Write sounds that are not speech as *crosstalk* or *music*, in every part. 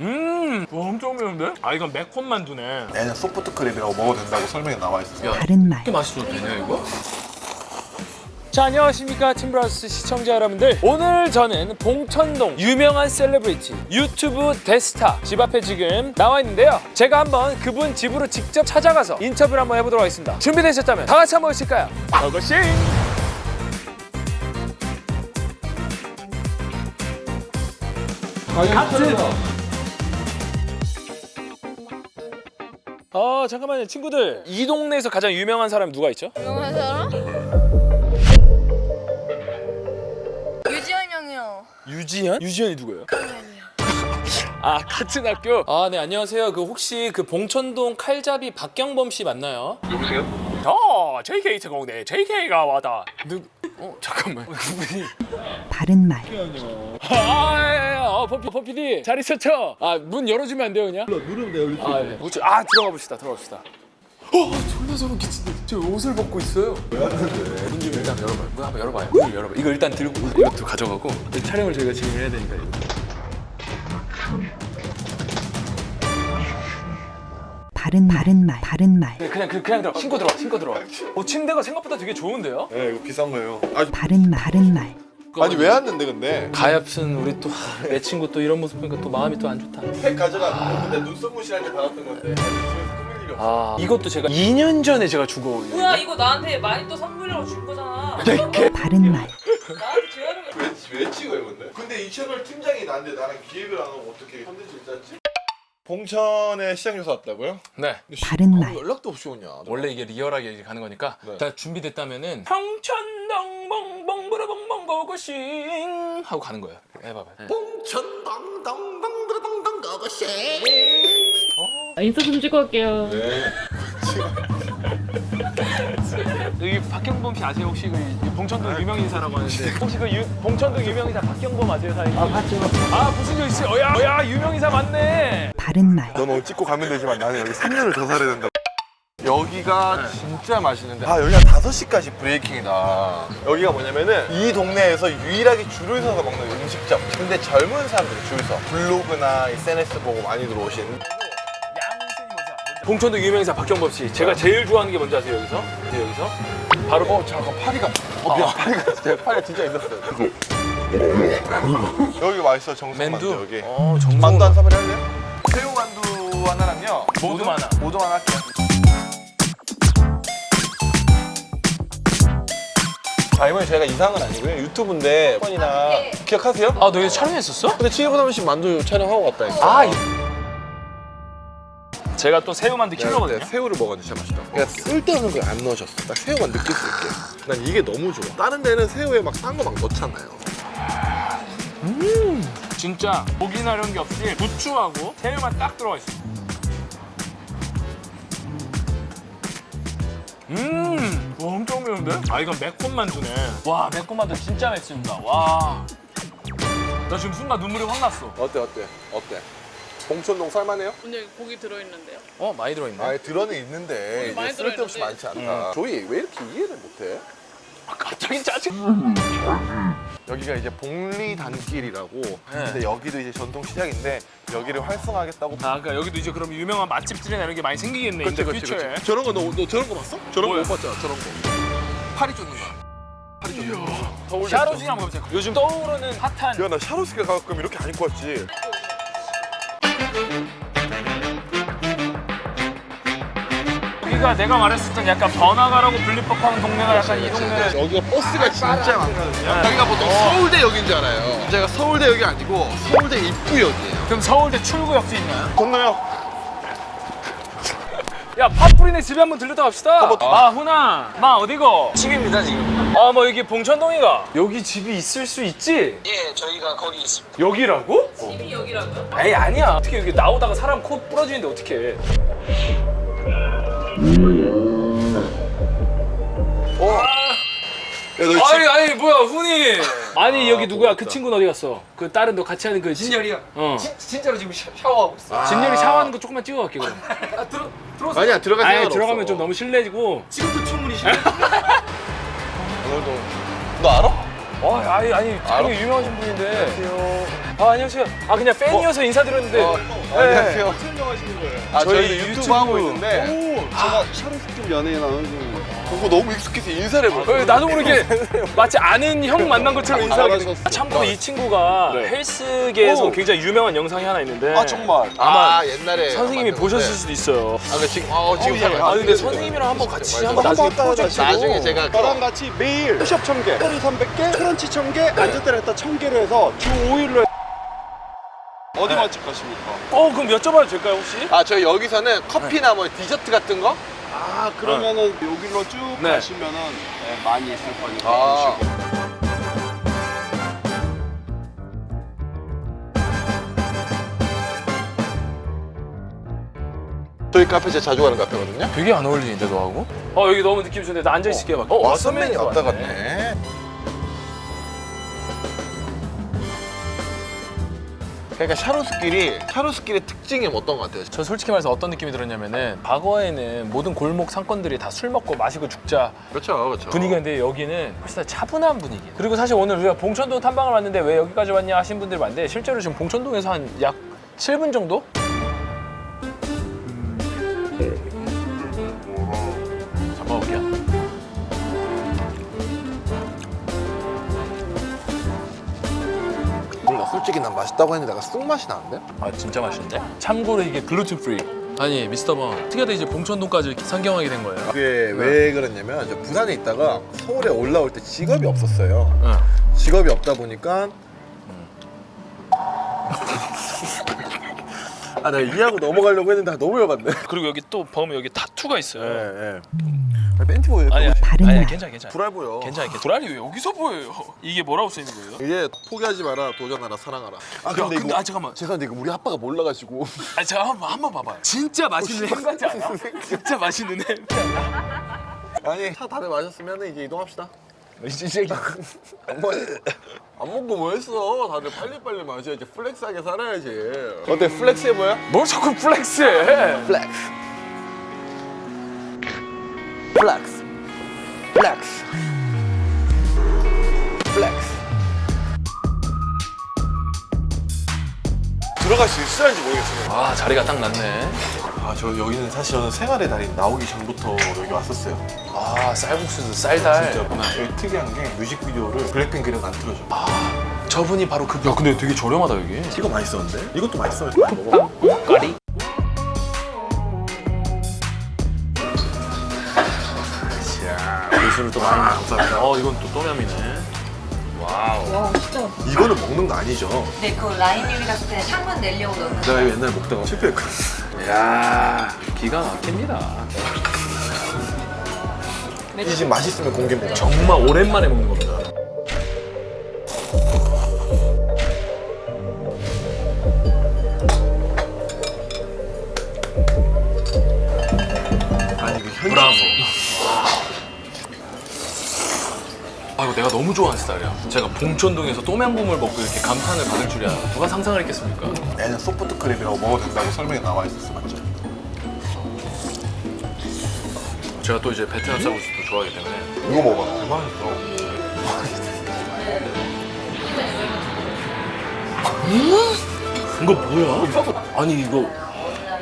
음, 와, 엄청 매운데? 아 이건 매콤 만두네. 얘는 소프트 크림이라고 먹어도 된다고 설명에 나와 있어요. 바른 말, 이렇게 맛있어도 되냐 이거? 자 안녕하십니까 팀브라우스 시청자 여러분들 오늘 저는 봉천동 유명한 셀레브리티 유튜브 대스타 집 앞에 지금 나와 있는데요 제가 한번 그분 집으로 직접 찾아가서 인터뷰를 한번 해보도록 하겠습니다 준비되셨다면 다 같이 한번 보실까요? 고고싱 같은 아 잠깐만요 친구들 이 동네에서 가장 유명한 사람 누가 있죠? 유명한 사람? 유지현 형이요. 유지현? 유지현이 누구예요? 아 같은 학교? 아 네 안녕하세요 그 혹시 그 봉천동 칼잡이 박경범 씨 맞나요? 누구세요? 어 JK 특공대 JK가 왔다 누... 어 잠깐만 그분이 바른 말, 아 예 예 어 퍼피 퍼피디 잘 있었죠? 아 문 열어주면 안 돼요 그냥? 누르면 돼요. 이렇게. 아, 예. 아 들어가 봅시다 들어가 봅시다 어 졸라 소름 끼친데 저 옷을 벗고 있어요 문 좀 일단 열어봐요 문 한번 열어봐요 문 열어봐 이거 일단 들고 이것도 가져가고 이 촬영을 저희가 지금 해야 되니까 이거. 바른 바른 말, 바른 말, 네, 그냥 그- 그냥 들어 신고 들어와 신고 들어와 어 침대가 생각보다 되게 좋은데요? 네, 이거 비싼 거예요. 아니, 바른 말, 바른 말, 아니 왜 왔는데 근데? 가엾은 우리 또 *laughs* 내 친구 또 이런 모습 보니까 또 마음이 또 안 좋다 팩 가져가. 근데 눈썹 무시할 때 받았던 건데. 아 이것도 제가 2년 전에 제가 주고 뭐야 이거 나한테 많이 또 선물이라고 준 거잖아. 바른 말, 나한테 재활용 왜, 왜 찍어요 근데? 근데 이 채널 팀장이 나인데 나랑 기획을 안 하고 어떻게 컨텐츠를 짰지? 봉천에 시장에서 왔다고요? 네 바른 말, 연락도 없이 오냐? 원래 이게 리얼하게 이제 가는 거니까 네. 다 준비됐다면은 평천동 벙벙 부르벙벙 고고싱 하고 가는 거예요 해봐봐 네. 인스타 좀 찍고 올게요. 여기 박경범 씨 아세요? 혹시 그 봉천동 유명 인사라고 하는데. 혹시 그 유, 봉천동 유명 인사 박경범 아세요 사장님? 아 봤죠. 아 무슨 일 있어요? 어야 어야 유명 인사 맞네. 바른 말, 넌 오늘 찍고 가면 되지만 나는 여기 3년을 더 살아야 된다. 여기가 진짜 맛있는데. 아 여기가 5시까지 브레이킹이다. 여기가 뭐냐면은 이 동네에서 유일하게 줄을 서서 먹는 음식점. 근데 젊은 사람들이 줄서. 블로그나 SNS 보고 많이 들어오신 봉천동 유명 인사 박경범 씨. 제가 제일 좋아하는 게 뭔지 아세요 여기서? 네, 여기서? 바로 어 잠깐 파리가 어 미안 파리가 진짜 파리가 진짜 있었어요. *laughs* 여기 맛있어 정성만두? 맨두? 여기. 어 정말 만두 한 사발이 할래요? 새우 만두 하나랑요? 모두 하나. 모두 하나 할게요. 아 이번에 저희가 이상은 아니고요. 유튜브인데 번이나 기억하세요? 아 너 여기 촬영했었어? 근데 친구 사무실 만두 촬영하고 왔다니까 아 이- 제가 또 새우만두 킬러거든요 내가 새우를 먹었는데 진짜 맛있다 그러니까 쓸데없는 걸 안 넣으셨어 딱 새우만 느낄 수 있게 난 이게 너무 좋아 다른 데는 새우에 막싼거막 넣잖아요 진짜 고기나 이런 게 없이 부추하고 새우만 딱 들어가 있어. 음, 와, 엄청 매운데? 아 이건 매콤 만두네. 와 매콤 만두 진짜 맵습니다. 와, 나 지금 순간 눈물이 확 났어. 어때 어때 어때 봉천동 살만해요? 오늘 고기 들어있는데요. 어 많이 들어있네. 아니 들어는 있는데 많이 이게 쓸데없이 들어있는데. 많지 않다 조이 왜 이렇게 이해를 못해? 아, 갑자기 짜증. 여기가 이제 복리단길이라고 네. 근데 여기도 이제 전통 시장인데 여기를 활성화하겠다고 아 그러니까 여기도 이제 그럼 유명한 맛집들이나 이런 게 많이 생기겠네. 이제 퓨처에. 저런 거 너 저런 거 봤어? 저런 뭐야? 거못 봤잖아 저런 거 파리 쫓는 거 파리 쫓는 거 서울대 샤로징 한번 가보자. 요즘 떠오르는 핫한 야나 샤로스가 가끔 이렇게 안 입고 왔지 여기가 내가 말했었던 약간 번화가라고 불릴 법한 동네가 약간 이 동네. 여기가 버스가 진짜 많거든요. 여기가 보통 서울대역인 줄 알아요. 제가 서울대역이 아니고 서울대 입구역이에요. 그럼 서울대 출구역도 있나요? 건너요 야 파뿌리네 집에 한번 들렸다 갑시다 아 훈아 마 어디고? 집입니다 지금 아 뭐 여기 봉천동이가 여기 집이 있을 수 있지? 예, 저희가 거기 있습니다. 여기라고? 집이 여기라고요? 에이 아니야 어떻게 여기 나오다가 사람 코 부러지는데 어떻게 어? 야너 집 아니 아니 뭐야 훈이 아니 여기 누구야 그 친구는 어디 갔어? 그 다른 너 같이 하는 그 진열이요? 어 진, 진짜로 지금 샤, 샤워하고 있어요. 진열이 샤워하는 거 조금만 찍어 갈게 그럼 아, 들어, 들어오세요. 아니야 들어갈 아니 생각 들어가면 좀 너무 실례지고 지금도 충분히 *laughs* 샤워. 너 알아? 어 아니 아니 알아? 되게 유명하신 분인데 안녕하세요 아, 안녕하세요. 아, 그냥 팬이어서 인사드렸는데. 어, 네. 안녕하세요. 촬영하시는 거예요? 아, 저희 저희 유튜브, 유튜브. 하고 있는데 오, 제가 샤르스킨 연예인 하는 보고 너무 익숙해서 인사를 해버려요. 어, 나도 모르게 마치 아는 형 만난 것처럼 인사하게. 아, 참고로 이 친구가 네. 헬스계에서 오. 굉장히 유명한 영상이 하나 있는데 아 정말? 아마 아, 옛날에 선생님이 만든 보셨을 건데. 수도 있어요. 아, 근데 지금 어, 지금 어, 예. 아 근데 선생님이랑 한번 같이 한번. 나중에 한번 프로젝트로 나중에 제가 저랑 같이 매일 푸시업 1000개, 허리 300개, 크런치 1000개, 앉았다 했다 1000개를 해서 주 5일로 어디 맛집 가십니까? 어 그럼 여쭤봐도 될까요 혹시? 아, 저희 여기서는 커피나 뭐 디저트 같은 거? 아 그러면은 여기로 쭉 네. 가시면은 네, 많이 있을 거니까 아. 보시고. 저희 카페 제가 자주 가는 카페거든요. 되게 안 어울리는데 너하고? 어 여기 너무 느낌 좋은데 나 앉아 있을게 막. 어 왓썸맨이 왔다 왔네. 갔네. 그러니까 샤로스길이 샤로스길의 특징이 어떤 것 같아요? 저 솔직히 말해서 어떤 느낌이 들었냐면은 과거에는 모든 골목 상권들이 다 술 먹고 마시고 죽자 그렇죠, 그렇죠. 분위기인데 여기는 훨씬 더 차분한 분위기. 그리고 사실 오늘 우리가 봉천동 탐방을 왔는데 왜 여기까지 왔냐 하신 분들이 많은데 실제로 지금 봉천동에서 한 약 7분 정도? 솔직히 난 맛있다고 했는데 내가 쑥 맛이 나는데? 아 진짜 맛있는데? 참고로 이게 글루텐 프리. 아니 미스터 번 어떻게 하다 이제 봉천동까지 이렇게 상경하게 된 거예요? 그게 왜 그랬냐면 저 부산에 있다가 서울에 올라올 때 직업이 없었어요. 응. 직업이 없다 보니까 아, 내가 이해하고 넘어가려고 했는데 아, 너무 열받네. 그리고 여기 또 보면 여기 타투가 있어요. 예, 예. 팬티 보여요. 아니 아니 다른 아니 날. 괜찮아 괜찮아. 불알 보여. 괜찮아 괜찮아. 불알이 왜 여기서 보여요? 이게 뭐라고 쓰이는 거예요? 이게 포기하지 마라, 도전하라, 사랑하라. 아, 야, 근데 아 잠깐만. 죄송한데 이거 우리 아빠가 몰라가지고. 아 잠깐 한번 한번 봐봐요. 진짜 맛있는 햄 같지 않아? 진짜 맛있는 햄. 아니 차 다들 마셨으면 이제 이동합시다. 진짜 안 먹, 안 먹고 뭐 했어? 다들 빨리빨리 마셔야지. 플렉스하게 살아야지. 어때? 플렉스 해 보여? 뭘 자꾸 플렉스해? 플렉스. 플렉스. 플렉스. 플렉스. 들어갈 수 있을지 모르겠어요. 아 자리가 딱 났네. 아, 저 여기는 사실 저는 생활의 달인 나오기 전부터 여기 왔었어요. 아 쌀국수도 쌀달. 진짜 여기 특이한 게 뮤직비디오를 블랙핑크랑 안 틀어줘. 저분이 바로 그. 야 근데 되게 저렴하다 여기. 이거 맛있었는데? 이것도 맛있어요. 먹어. 까리. 고수를 또 많이 감사합니다. 어 이건 또 또냠이네. 와우. 와 진짜 이거는 먹는 거 아니죠? 네, 그 라임 요리 같을 때 향만 내려고 넣는 내가 이거 옛날에 먹다가 실패했거든. 야 기가 막힙니다. 이 집 맛있으면 공개입니다. 정말 오랜만에 먹는 겁니다. 아니 이거 현 브라보. 아 이거 내가 너무 좋아하는 스타일이야. 제가 봉천동에서 또명국물 먹고 이렇게 감탄을 받을 줄이야. 누가 상상을 했겠습니까? 얘는 소프트 크림이라고 먹어도 된다고 설명에 나와 있었어 맞죠? 제가 또 이제 베트남 쌀국수도 좋아하기 때문에 이거 먹어봐. 얼마나 있어? 이거 뭐야? 아니 이거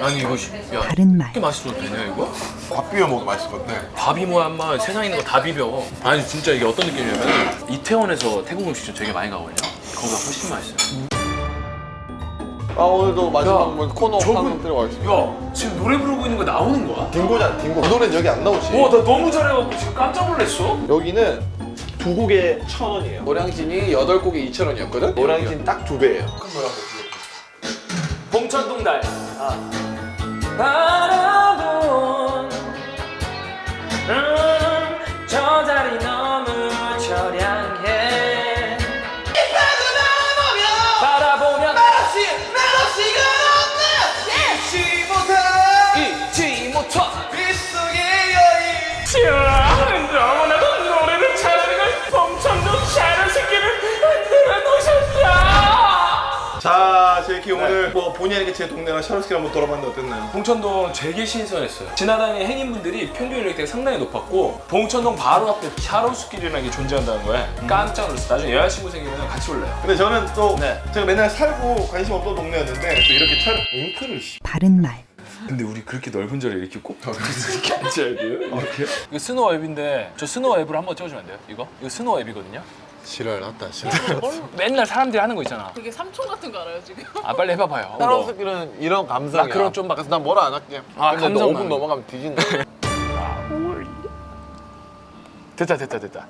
아니 이거 씨- 야 바른 말 이렇게 맛있어도 되냐 이거? 밥 비벼 먹어도 맛있을 것 같아. 밥이 뭐야 인마 세상에 있는 거 다 비벼 아니 진짜 이게 어떤 느낌이냐면 이태원에서 태국 음식점 되게 많이 가거든요 거기가 훨씬 맛있어요 아 오늘도 마지막 야, 뭐 코너 방송 들어가겠습니다. 야 지금 노래 부르고 있는 거 나오는 거야? 딩고잖아 딩고. 이 노래는 여기 안 나오지. 와 나 너무 잘해갖고 지금 깜짝 놀랐어 여기는 두 곡에 천 원이에요. 노량진이 여덟 곡에 이천 원이었거든. 노량진 딱 두 배예요. 봉천동 달 아. 바 본의 아니게 제 동네랑 샤르스키를 한번 돌아봤는데 어땠나요? 봉천동 되게 신선했어요. 지나다니는 행인분들이 평균 연령대가 상당히 높았고 봉천동 바로 앞에 샤로스길이라는 게 존재한다는 거에 깜짝 놀랐어요. 나중에 여자친구 생기면 같이 올래요. 근데 저는 또 네. 제가 맨날 살고 관심 없던 동네였는데 또 이렇게 촬영 잉크를 씨. 바른 말 근데 우리 그렇게 넓은 자리에 이렇게 꼭 이렇게 앉아야 돼요? 이렇게? 이거 스노우 앱인데 저 스노우 앱으로 한번 찍어주면 안 돼요? 이거? 이거 스노우 앱이거든요? 지랄 났다 진짜. 맨날 사람들이 하는 거 있잖아. 그게 삼촌 같은 거 알아요 지금? 아 빨리 해봐봐요. 샤르스키는 이런 감성이야. 나 그런 좀 막- 그래서 난 뭐라 안 할게. 아, 근데 너 감성 5분 나는. 넘어가면 뒤진다. 됐다 됐다 됐다.